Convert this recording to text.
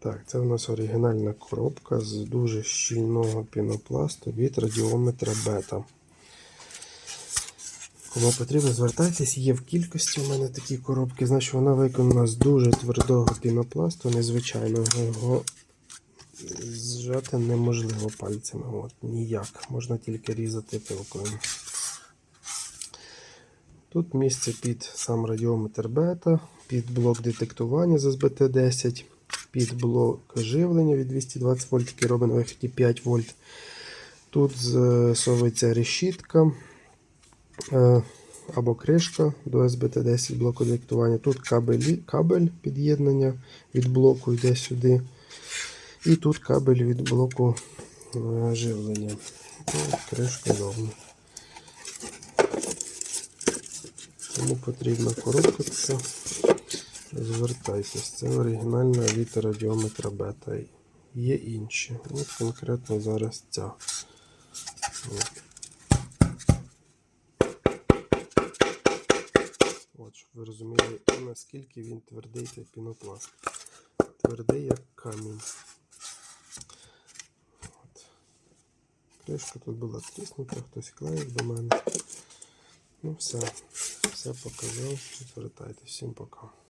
Так, це у нас оригінальна коробка з дуже щільного пінопласту від радіометра бета. Кому потрібно, звертайтесь, є в кількості у мене такі коробки. Значить, вона виконана з дуже твердого пінопласту, незвичайного. Його зжати неможливо пальцями. От, ніяк. Можна тільки різати пилкою. Тут місце під сам радіометр бета, під блок детектування з СБТ-10, під блок живлення від 220 вольт, який робить на виході 5 вольт. Тут засовується решітка е, або кришка до СБТ-10 блоку детектування. Тут кабель, кабель під'єднання від блоку йде сюди. І тут кабель від блоку е, живлення. Кришка зовні. Кому потрібна коробка, звертайтесь. Це оригінальна від радіометра бета. Є інші. От конкретно зараз ця. От. От, щоб ви розуміли, наскільки він твердий цей пінопласт. Твердий як камінь. От. Кришка тут була тріснута, хтось клеїв до мене. Ну все, все показав. Звертайтесь. Всім пока.